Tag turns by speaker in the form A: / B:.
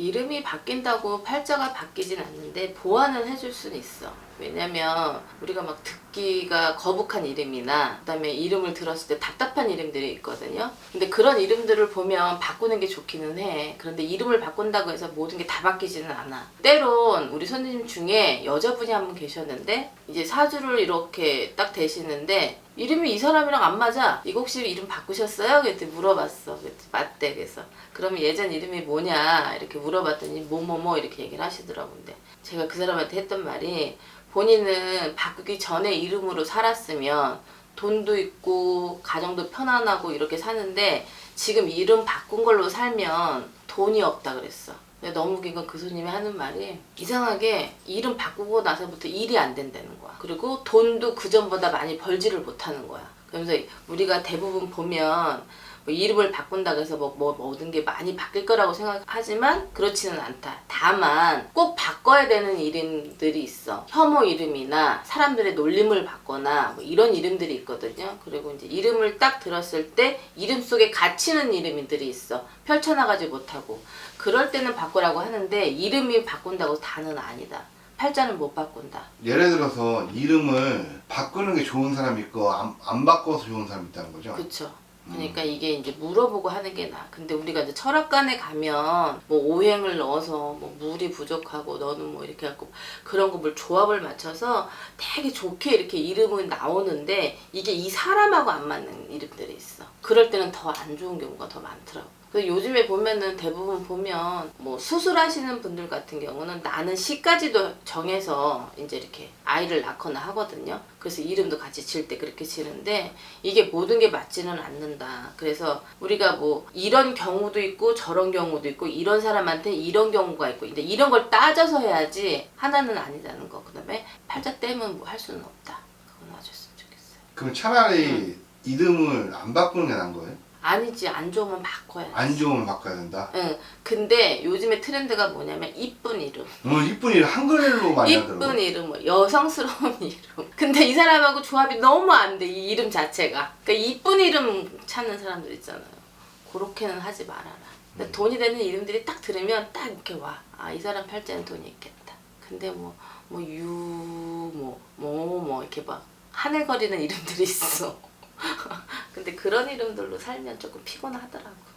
A: 이름이 바뀐다고 팔자가 바뀌진 않는데 보완은 해줄 수는 있어. 왜냐면 우리가 막 듣 기가 거북한 이름이나 그다음에 이름을 들었을 때 답답한 이름들이 있거든요. 근데 그런 이름들을 보면 바꾸는 게 좋기는 해. 그런데 이름을 바꾼다고 해서 모든 게 다 바뀌지는 않아. 때론 우리 손님 중에 여자분이 한 분 계셨는데 이제 사주를 이렇게 딱 대시는데 이름이 이 사람이랑 안 맞아. 이거 혹시 이름 바꾸셨어요? 그랬더니 물어봤어. 그랬더니 맞대. 그래서 그러면 예전 이름이 뭐냐 이렇게 물어봤더니 뭐뭐뭐 이렇게 얘기를 하시더라고. 근데 제가 그 사람한테 했던 말이 본인은 바꾸기 전에 이름으로 살았으면 돈도 있고 가정도 편안하고 이렇게 사는데 지금 이름 바꾼 걸로 살면 돈이 없다 그랬어. 근데 너무 웃긴 건 그 손님이 하는 말이 이상하게 이름 바꾸고 나서부터 일이 안 된다는 거야. 그리고 돈도 그 전보다 많이 벌지를 못하는 거야. 그러면서 우리가 대부분 보면 뭐 이름을 바꾼다고 해서 뭐, 뭐 모든 게 많이 바뀔 거라고 생각하지만 그렇지는 않다. 다만 꼭 바꿔야 되는 이름들이 있어. 혐오 이름이나 사람들의 놀림을 받거나 뭐 이런 이름들이 있거든요. 그리고 이제 이름을 딱 들었을 때 이름 속에 갇히는 이름들이 있어. 펼쳐나가지 못하고. 그럴 때는 바꾸라고 하는데 이름이 바꾼다고 다는 아니다. 팔자는 못 바꾼다.
B: 예를 들어서 이름을 바꾸는 게 좋은 사람이 있고 안, 안 바꿔서 좋은 사람이 있다는 거죠.
A: 그쵸. 그러니까 이게 이제 물어보고 하는 게 나아. 근데 우리가 이제 철학관에 가면 뭐 오행을 넣어서 뭐 물이 부족하고 너는 뭐 이렇게 갖고 그런 거뭘 조합을 맞춰서 되게 좋게 이렇게 이름은 나오는데 이게 이 사람하고 안 맞는 이름들이 있어. 그럴 때는 더 안 좋은 경우가 더 많더라고. 그 요즘에 보면은 대부분 보면 뭐 수술하시는 분들 같은 경우는 나는 시까지도 정해서 이제 이렇게 아이를 낳거나 하거든요. 그래서 이름도 같이 칠때 그렇게 치는데 이게 모든 게 맞지는 않는 다. 그래서 우리가 뭐 이런 경우도 있고 저런 경우도 있고 이런 사람한테 이런 경우가 있고 근데 이런 걸 따져서 해야지 하나는 아니다는 거. 그다음에 팔자 떼면 뭐할 수는 없다. 그건 놔줬으면 좋겠어요.
B: 그럼 차라리 이름을 안 바꾸는 게 나은 거예요?
A: 아니지 안 좋으면 바꿔야지.
B: 안 좋으면 바꿔야 된다.
A: 응. 근데 요즘에 트렌드가 뭐냐면 이쁜 이름.
B: 어, 이쁜 이름 한글로 많이
A: 이쁜
B: 하더라고.
A: 이름, 뭐 여성스러운 이름. 근데 이 사람하고 조합이 너무 안 돼. 이 이름 자체가. 그러니까 이쁜 이름 찾는 사람들 있잖아요. 그렇게는 하지 말아라. 근데 돈이 되는 이름들이 딱 들으면 딱 이렇게 와. 아, 이 사람 팔자는 돈이 있겠다. 근데 뭐, 뭐, 유, 뭐, 뭐, 뭐, 이렇게 막 하늘거리는 이름들이 있어. 근데 그런 이름들로 살면 조금 피곤하더라고.